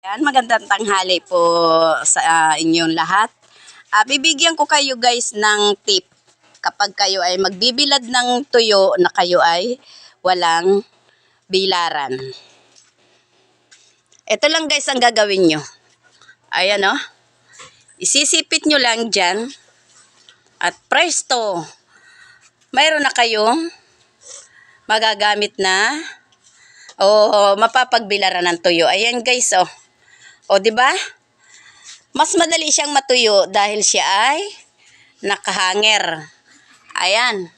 Yan, magandang tanghali po sa ah, inyong lahat. Ah, bibigyan ko kayo guys ng tip kapag kayo ay magbibilad ng tuyo na kayo ay walang bilaran. Ito lang guys ang gagawin nyo. Ayan o. Isisipit nyo lang dyan. At presto, mayroon na kayong magagamit na o mapapagbilaran ng tuyo. Ayan guys oh. O, di ba? Mas madali siyang matuyo dahil siya ay nakahanger. Ayan.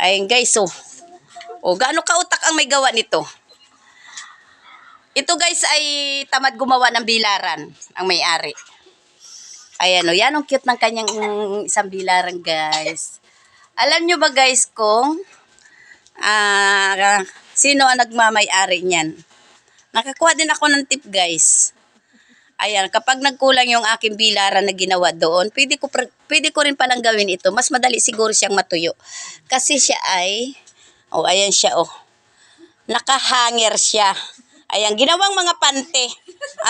Ayan guys, oh. O, gaano kautak ang may gawa nito? Ito guys ay tamad gumawa ng bilaran ang may-ari. Ayan o, yan ang cute ng kanyang isang bilaran guys. Alam nyo ba guys kung ah sino ang nagmamay-ari niyan? Nakakuha din ako ng tip guys. Ayan, kapag nagkulang yung aking bilaran na ginawa doon, pwede ko, pwede ko rin palang gawin ito. Mas madali siguro siyang matuyo. Kasi siya ay, oh, ayan siya, oh. Nakahanger siya. Ayan, ginawang mga pante.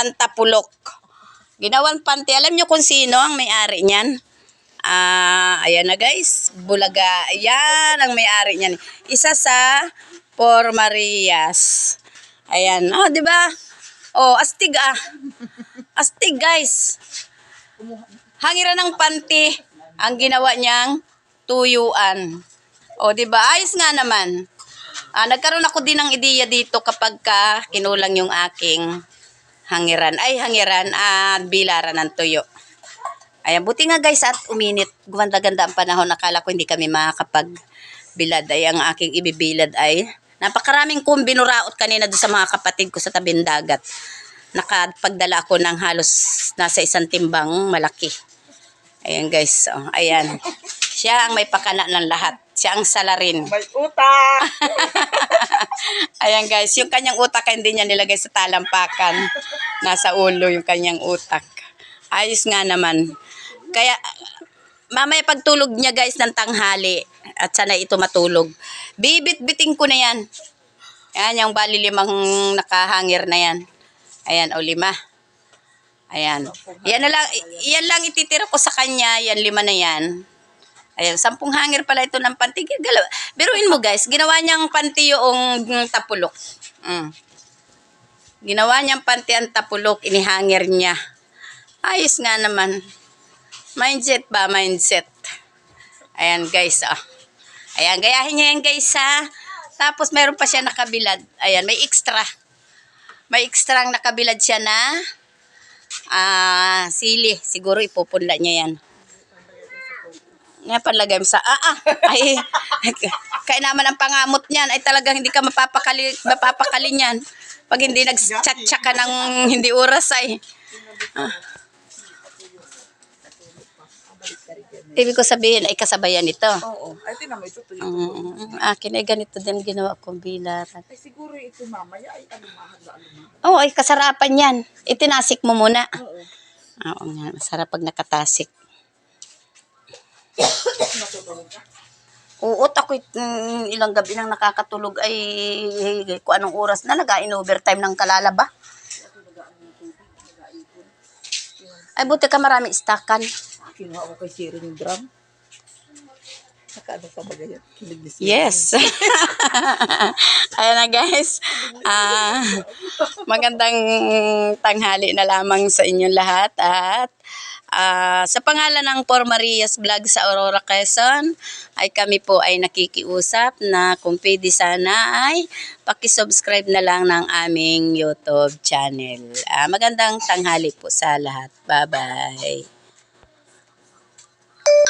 Ang tapulok. Ginawang pante. Alam nyo kung sino ang may-ari niyan? Ah, ayan na guys. Bulaga. Ayan ang may-ari niyan. Isa sa Por Marias. Ayan. Oh, di ba? Oh, astig ah. Astig guys. Hangiran ng panty ang ginawa niyang tuyuan. O, di ba? Ayos nga naman. Ah, nagkaroon ako din ng ideya dito kapag ka kinulang yung aking hangiran. Ay, hangiran at bilaran ng tuyo. Ayan, buti nga guys at uminit. Gumanda-ganda ang panahon. Nakala ko hindi kami makakapagbilad. Ay, ang aking ibibilad ay napakaraming kong binuraot kanina doon sa mga kapatid ko sa tabing dagat. Nakapagdala ako ng halos nasa isang timbang malaki. Ayan guys, oh, ayan. Siya ang may pakana ng lahat. Siya ang salarin. May utak! Ayan guys, yung kanyang utak hindi niya nilagay sa talampakan. Nasa ulo yung kanyang utak. Ayos nga naman. Kaya, mamaya pagtulog niya guys ng tanghali, at sana ito matulog, bibit-biting ko na yan. Ayan, yung bali limang nakahangir na yan. Ayan, o lima. Ayan. Yan na lang, yan lang ititira ko sa kanya, yan lima na yan. Ayan, sampung hangir pala ito ng panty. Galaw. Biruin mo guys, ginawa niyang panty yung tapulok. Mm. Ginawa niyang panty ang tapulok, inihangir niya. Ayos nga naman. Mindset ba? Mindset. Ayan guys, ah. Ayan, gayahin niya yan guys ha. Tapos meron pa siya nakabilad. Ayan, may extra. May extra ang nakabilad siya na ah, sili. Siguro ipupunla niya yan. Nga palagay mo sa, ah, ah, ay, kaya naman ang pangamot niyan, ay talagang hindi ka mapapakali, mapapakali niyan. Pag hindi nag-chat ka ng hindi oras ay. Ah. Ibig ko sabihin ay kasabayan ito. Oo. Ay, tinan mo, ito tuyo. Mm, akin ay ganito din ginawa kong bilaran. Ay, siguro ito mamaya ay alumahan na alumahan. Oo, ay kasarapan yan. Itinasik mo muna. Oo. Oo nga, masarap pag nakatasik. Natutulog ka? Oo, ako mm, ilang gabi nang nakakatulog ay kung anong oras na nag-in overtime ng kalalaba. Ay, buti ka marami istakan. Kinuha ko kay Siri yung drum. Nakaano pa ba ganyan? Yes. Ayan na guys. Ah, magandang tanghali na lamang sa inyong lahat at ah, sa pangalan ng Por Marias Vlog sa Aurora Quezon ay kami po ay nakikiusap na kung pwede sana ay pakisubscribe na lang ng aming YouTube channel. Ah, magandang tanghali po sa lahat. Bye-bye.